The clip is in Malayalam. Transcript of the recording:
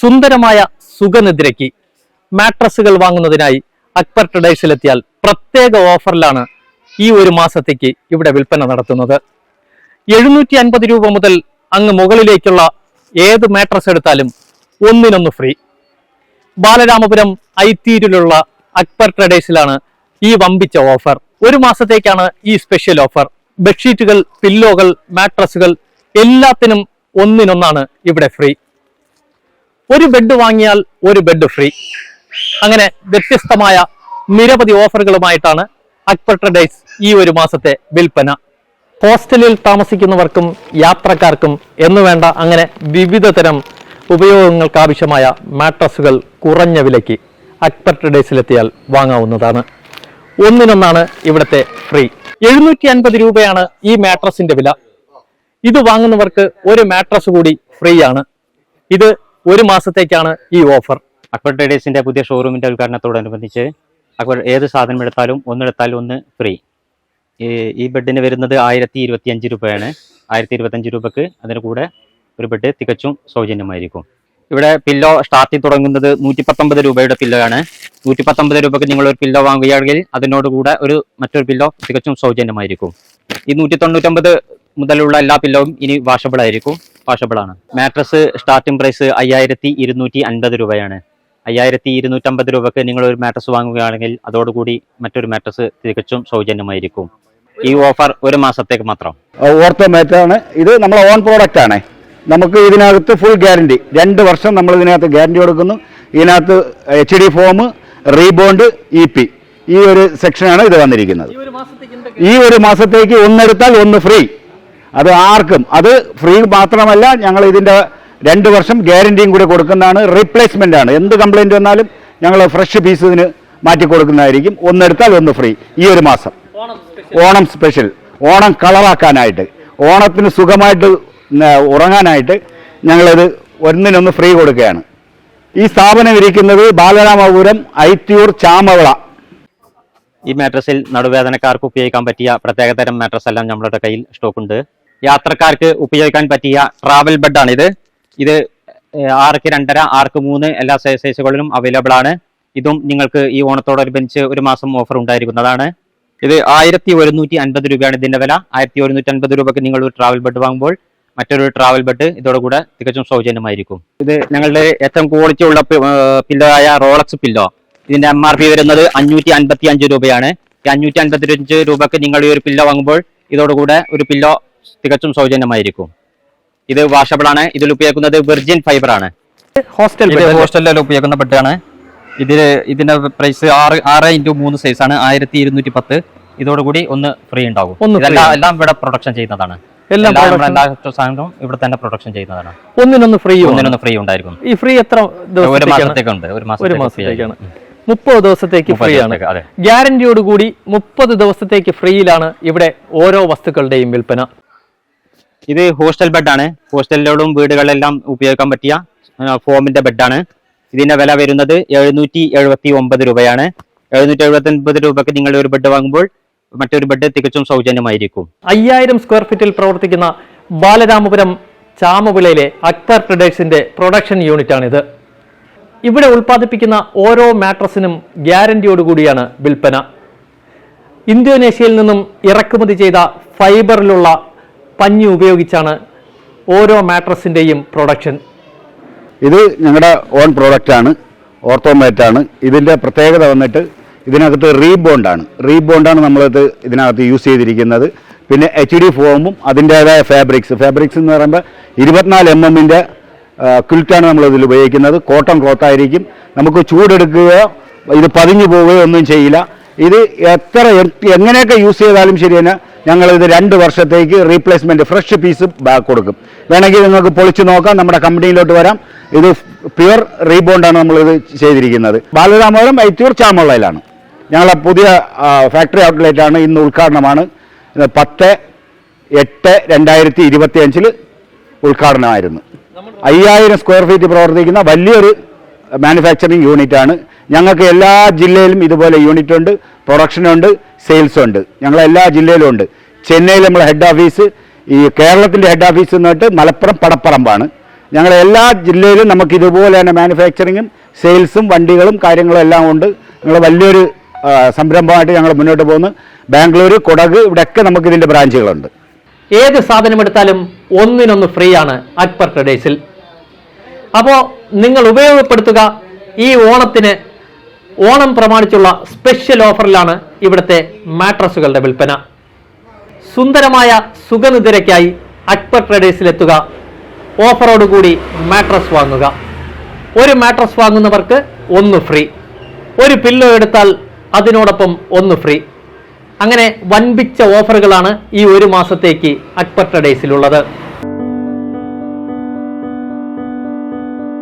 സുന്ദരമായ സുഖനിദ്രയ്ക്ക് മാട്രസുകൾ വാങ്ങുന്നതിനായി അക്ബർ ട്രഡേഴ്സിലെത്തിയാൽ പ്രത്യേക ഓഫറിലാണ് ഈ ഒരു മാസത്തേക്ക് ഇവിടെ വിൽപ്പന നടത്തുന്നത്. എഴുന്നൂറ്റി അൻപത് രൂപ മുതൽ അങ്ങ് മുകളിലേക്കുള്ള ഏത് മാട്രസ് എടുത്താലും ഒന്നിനൊന്ന് ഫ്രീ. ബാലരാമപുരം ഐത്തീരിലുള്ള അക്ബർ ട്രഡേഴ്സിലാണ് ഈ വമ്പിച്ച ഓഫർ. ഒരു മാസത്തേക്കാണ് ഈ സ്പെഷ്യൽ ഓഫർ. ബെഡ്ഷീറ്റുകൾ പില്ലോകൾ മാട്രസുകൾ എല്ലാത്തിനും ഒന്നിനൊന്നാണ് ഇവിടെ ഫ്രീ. ഒരു ബെഡ് വാങ്ങിയാൽ ഒരു ബെഡ് ഫ്രീ അങ്ങനെ വ്യത്യസ്തമായ നിരവധി ഓഫറുകളുമായിട്ടാണ് അക്ബർ ഈ ഒരു മാസത്തെ വിൽപ്പന. ഹോസ്റ്റലിൽ താമസിക്കുന്നവർക്കും യാത്രക്കാർക്കും എന്നു വേണ്ട അങ്ങനെ വിവിധ തരം ഉപയോഗങ്ങൾക്ക് ആവശ്യമായ മാട്രസുകൾ കുറഞ്ഞ വിലയ്ക്ക് അക്ബർ ട്രഡേഴ്സിലെത്തിയാൽ വാങ്ങാവുന്നതാണ്. ഒന്നിനൊന്നാണ് ഇവിടുത്തെ ഫ്രീ എഴുന്നൂറ്റി അൻപത് രൂപയാണ് ഈ മാട്രസിന്റെ വില. ഇത് വാങ്ങുന്നവർക്ക് ഒരു മാട്രസ് കൂടി ഫ്രീ ആണ്. ഇത് ഒരു മാസത്തേക്കാണ് ഈ ഓഫർ. അക്ബർ ട്രേഡേഴ്സിന്റെ പുതിയ ഷോറൂമിന്റെ ഉദ്ഘാടനത്തോടനുബന്ധിച്ച് അക്ബർ ഏത് സാധനം എടുത്താലും ഒന്നെടുത്താലും ഒന്ന് ഫ്രീ ഈ ബെഡിന് വരുന്നത് ആയിരത്തി ഇരുപത്തി അഞ്ച് രൂപയാണ്. ആയിരത്തി ഇരുപത്തഞ്ച് രൂപക്ക് അതിന് കൂടെ ഒരു ബെഡ് തികച്ചും സൗജന്യമായിരിക്കും. ഇവിടെ പില്ലോ സ്റ്റാർട്ടിങ് തുടങ്ങുന്നത് നൂറ്റി പത്തൊമ്പത് രൂപയുടെ പില്ലോ ആണ് നൂറ്റി പത്തൊമ്പത് രൂപക്ക് നിങ്ങൾ ഒരു പില്ലോ വാങ്ങുകയാണെങ്കിൽ അതിനോടുകൂടെ ഒരു മറ്റൊരു പില്ലോ തികച്ചും സൗജന്യമായിരിക്കും. ഈ നൂറ്റി തൊണ്ണൂറ്റൊമ്പത് മുതലുള്ള എല്ലാ പില്ലോവും ഇനി വാഷബിൾ ആയിരിക്കും. വാഷബിൾ ആണ്. മാട്രസ് സ്റ്റാർട്ടിംഗ് പ്രൈസ് അയ്യായിരത്തി ഇരുന്നൂറ്റി അൻപത് രൂപയാണ്. അയ്യായിരത്തി ഇരുന്നൂറ്റമ്പത് രൂപക്ക് നിങ്ങൾ ഒരു മാട്രസ് വാങ്ങുകയാണെങ്കിൽ അതോടുകൂടി മറ്റൊരു മാട്രസ് തികച്ചും സൗജന്യമായിരിക്കും. ഈ ഓഫർ ഒരു മാസത്തേക്ക് മാത്രം. ഓർത്തോമേറ്റാണ് ഇത് നമ്മൾ ഓൺ പ്രോഡക്റ്റ് ആണ്. നമുക്ക് ഇതിനകത്ത് ഫുൾ ഗ്യാരണ്ടി രണ്ട് വർഷം നമ്മൾ ഇതിനകത്ത് ഗ്യാരണ്ടി കൊടുക്കുന്നു. ഇതിനകത്ത് H D foam rebond E P ഈ ഒരു സെക്ഷനാണ് ഇത് വന്നിരിക്കുന്നത്. ഈ ഒരു മാസത്തേക്ക് ഒന്നെടുത്താൽ ഒന്ന് ഫ്രീ അത് ആർക്കും അത് ഫ്രീ മാത്രമല്ല ഞങ്ങൾ ഇതിന്റെ രണ്ട് വർഷം ഗ്യാരണ്ടിയും കൂടി കൊടുക്കുന്നതാണ് റീപ്ലേസ്മെന്റ് ആണ്. എന്ത് കംപ്ലൈന്റ് വന്നാലും ഞങ്ങൾ ഫ്രഷ് പീസ് ഇതിന് മാറ്റി കൊടുക്കുന്നതായിരിക്കും. ഒന്നെടുത്താൽ ഒന്ന് ഫ്രീ ഈ ഒരു മാസം. ഓണം സ്പെഷ്യൽ ഓണം കളറാക്കാനായിട്ട് ഓണത്തിന് സുഖമായിട്ട് ഉറങ്ങാനായിട്ട് ഞങ്ങളിത് ഒന്നിനൊന്ന് ഫ്രീ കൊടുക്കുകയാണ്. ഈ സ്ഥാപനം ഇരിക്കുന്നത് ബാലരാമപുരം ഐത്തിയൂർ ചാമവിള. ഈ മാട്രസിൽ നടുവേദനക്കാർക്ക് ഉപയോഗിക്കാൻ പറ്റിയ പ്രത്യേകതരം മാട്രസ് എല്ലാം നമ്മളുടെ കയ്യിൽ സ്റ്റോക്ക് ഉണ്ട്. യാത്രക്കാർക്ക് ഉപയോഗിക്കാൻ പറ്റിയ ട്രാവൽ ബെഡാണ് ഇത്. ഇത് ആർക്ക് രണ്ടര ആർക്ക് മൂന്ന് എല്ലാ സൈസുകളിലും അവൈലബിൾ ആണ്. ഇതും നിങ്ങൾക്ക് ഈ ഓണത്തോടനുബന്ധിച്ച് ഒരു മാസം ഓഫർ ഉണ്ടായിരിക്കുന്നതാണ്. ഇത് ആയിരത്തി ഒരുന്നൂറ്റി അൻപത് രൂപയാണ് ഇതിന്റെ വില. ആയിരത്തി ഒരുന്നൂറ്റി അൻപത് രൂപയ്ക്ക് നിങ്ങൾ ഒരു ട്രാവൽ ബെഡ് വാങ്ങുമ്പോൾ മറ്റൊരു ട്രാവൽ ബെഡ് ഇതോടുകൂടെ തികച്ചും സൗജന്യമായിരിക്കും. ഇത് ഞങ്ങളുടെ ഏറ്റവും ക്വാളിറ്റി ഉള്ള പില്ലോ ആയ റോളക്സ് പില്ലോ ഇതിന്റെ എം ആർ പി വരുന്നത് അഞ്ഞൂറ്റി അൻപത്തി അഞ്ച് രൂപയാണ്. ഈ അഞ്ഞൂറ്റി അൻപത്തി അഞ്ച് രൂപക്ക് നിങ്ങൾ ഈ ഒരു പില്ലോ വാങ്ങുമ്പോൾ ഇതോടുകൂടെ ഒരു പില്ലോ തികച്ചും സൗജന്യമായിരിക്കും. ഇത് വാഷബിൾ ആണ്. ഇതിൽ ഉപയോഗിക്കുന്നത് വെർജിൻ ഫൈബർ ആണ്. ഹോസ്റ്റൽ ഹോസ്റ്റലിൽ ഉപയോഗിക്കുന്ന പെട്ടാണ് ഇതിൽ ഇതിന്റെ പ്രൈസ് ആറ് ആറ് ഇന്റു മൂന്ന് സൈസ് ആണ്. ആയിരത്തി ഇരുന്നൂറ്റി പത്ത് ഇതോടുകൂടി ഒന്ന് ഫ്രീ ഉണ്ടാകും. എല്ലാം ഇവിടെ പ്രൊഡക്ഷൻ ചെയ്യുന്നതാണ്. എല്ലാം സാധനവും ഇവിടെ തന്നെ പ്രൊഡക്ഷൻ ചെയ്യുന്നതാണ്. ഒന്നിനൊന്ന് ഫ്രീ ഒന്നിനൊന്ന് ഫ്രീ ഉണ്ടായിരിക്കും. ഈ ഫ്രീ എത്ര ഒരു മാസത്തേക്കുണ്ട്. ഒരു മാസത്തേക്കാണ്. മുപ്പത് ദിവസത്തേക്ക് ഫ്രീ ആണ്. ഗ്യാരണ്ടിയോട് കൂടി മുപ്പത് ദിവസത്തേക്ക് ഫ്രീയിലാണ് ഇവിടെ ഓരോ വസ്തുക്കളുടെയും വിൽപ്പന. ഇത് ഹോസ്റ്റൽ ബെഡാണ് ഹോസ്റ്റലിലോടും വീടുകളിലെല്ലാം ഉപയോഗിക്കാൻ പറ്റിയ ഫോമിന്റെ ബെഡാണ് ഇതിന്റെ വില വരുന്നത് എഴുന്നൂറ്റി എഴുപത്തി ഒമ്പത് രൂപയാണ്. എഴുന്നൂറ്റി എഴുപത്തി ഒൻപത് രൂപക്ക് നിങ്ങൾ ഒരു ബെഡ് വാങ്ങുമ്പോൾ മറ്റൊരു ബെഡ് തികച്ചും സൗജന്യമായിരിക്കും. അയ്യായിരം സ്ക്വയർ ഫീറ്റിൽ പ്രവർത്തിക്കുന്ന ബാലരാമപുരം ചാമപുലയിലെ അക്ബർ ട്രഡേഴ്സിന്റെ പ്രൊഡക്ഷൻ യൂണിറ്റാണിത് ഇവിടെ ഉൽപ്പാദിപ്പിക്കുന്ന ഓരോ മാട്രസിനും ഗ്യാരണ്ടിയോടുകൂടിയാണ് വിൽപ്പന. ഇന്തോനേഷ്യയിൽ നിന്നും ഇറക്കുമതി ചെയ്ത ഫൈബറിലുള്ള പഞ്ഞി ഉപയോഗിച്ചാണ് ഓരോ മാട്രസിന്റെയും പ്രൊഡക്ഷൻ. ഇത് ഞങ്ങളുടെ ഓൺ പ്രോഡക്റ്റാണ് ഓർത്തോമാറ്റാണ്. ഇതിന്റെ പ്രത്യേകത വന്നിട്ട് ഇതിനകത്ത് റീബോണ്ടാണ്. റീബോണ്ടാണ് നമ്മളിത് ഇതിനകത്ത് യൂസ് ചെയ്തിരിക്കുന്നത്. പിന്നെ എച്ച് ഡി ഫോമും അതിന്റേതായ ഫാബ്രിക്സ്. ഫാബ്രിക്സ് എന്ന് പറയുമ്പോൾ ഇരുപത്തിനാല് എം എമ്മിന്റെ ക്വിൽറ്റാണ് നമ്മൾ ഉപയോഗിക്കുന്നത്. കോട്ടൺ ക്ലോത്തായിരിക്കും നമുക്ക് ചൂടെടുക്കുകയോ ഇത് പതിഞ്ഞു പോവുകയോ ഒന്നും ചെയ്യില്ല. ഇത് എത്ര എങ്ങനെയൊക്കെ യൂസ് ചെയ്താലും ശരി തന്നെ ഞങ്ങളിത് രണ്ട് വർഷത്തേക്ക് റീപ്ലേസ്മെന്റ് ഫ്രഷ് പീസ് ബാക്ക് കൊടുക്കും. വേണമെങ്കിൽ നിങ്ങൾക്ക് പൊളിച്ച് നോക്കാം. നമ്മുടെ കമ്പനിയിലോട്ട് വരാം. ഇത് പ്യുവർ റീബോണ്ടാണ് നമ്മളിത് ചെയ്തിരിക്കുന്നത്. ബാലരാമപുരം ഐത്തൂർ ചാമുള്ളയിലാണ്. ഞങ്ങളെ പുതിയ ഫാക്ടറി ഔട്ട്ലെറ്റ് ആണ്. ഇന്ന് ഉദ്ഘാടനമാണ്. പത്ത് എട്ട് രണ്ടായിരത്തി ഇരുപത്തി അഞ്ചിൽ ഉദ്ഘാടനമായിരുന്നു. അയ്യായിരം സ്ക്വയർ ഫീറ്റ് പ്രവർത്തിക്കുന്ന വലിയൊരു മാനുഫാക്ചറിങ് യൂണിറ്റ് ആണ്. ഞങ്ങൾക്ക് എല്ലാ ജില്ലയിലും ഇതുപോലെ യൂണിറ്റ് ഉണ്ട് പ്രൊഡക്ഷൻ ഉണ്ട് സെയിൽസ് ഉണ്ട്. ഞങ്ങൾ എല്ലാ ജില്ലയിലും ഉണ്ട്. ചെന്നൈയിൽ നമ്മളെ ഹെഡ് ഓഫീസ് ഈ കേരളത്തിന്റെ ഹെഡ് ഓഫീസ് എന്നിട്ട് മലപ്പുറം പടപ്പറമ്പാണ്. ഞങ്ങളെ എല്ലാ ജില്ലയിലും നമുക്ക് ഇതുപോലെ തന്നെ മാനുഫാക്ചറിങ്ങും സെയിൽസും വണ്ടികളും കാര്യങ്ങളും എല്ലാം ഉണ്ട്. ഞങ്ങൾ വലിയൊരു സംരംഭമായിട്ട് ഞങ്ങൾ മുന്നോട്ട് പോകുന്നു. ബാംഗ്ലൂർ കൊടക് ഇവിടെയൊക്കെ നമുക്ക് ഇതിന്റെ ബ്രാഞ്ചുകളുണ്ട് ഏത് സാധനം എടുത്താലും ഒന്നിനൊന്ന് ഫ്രീ ആണ് അക്ബർ ട്രഡേഴ്സിൽ അപ്പോൾ നിങ്ങൾ ഉപയോഗപ്പെടുത്തുക ഈ ഓണത്തിന് ഓണം പ്രമാണിച്ചുള്ള സ്പെഷ്യൽ ഓഫറിലാണ് ഇവിടുത്തെ മാട്രസുകളുടെ വിൽപ്പന. സുന്ദരമായ സുഖനിധിരയ്ക്കായി അക്ബർ ട്രഡേഴ്സിലെത്തുക ഓഫറോടുകൂടി മാട്രസ് വാങ്ങുക. ഒരു മാട്രസ് വാങ്ങുന്നവർക്ക് ഒന്ന് ഫ്രീ ഒരു പില്ലോ എടുത്താൽ അതിനോടൊപ്പം ഒന്ന് ഫ്രീ അങ്ങനെ വൻപിച്ച ഓഫറുകളാണ് ഈ ഒരു മാസത്തേക്ക് അക്ബർ ട്രഡേഴ്സിലുള്ളത്.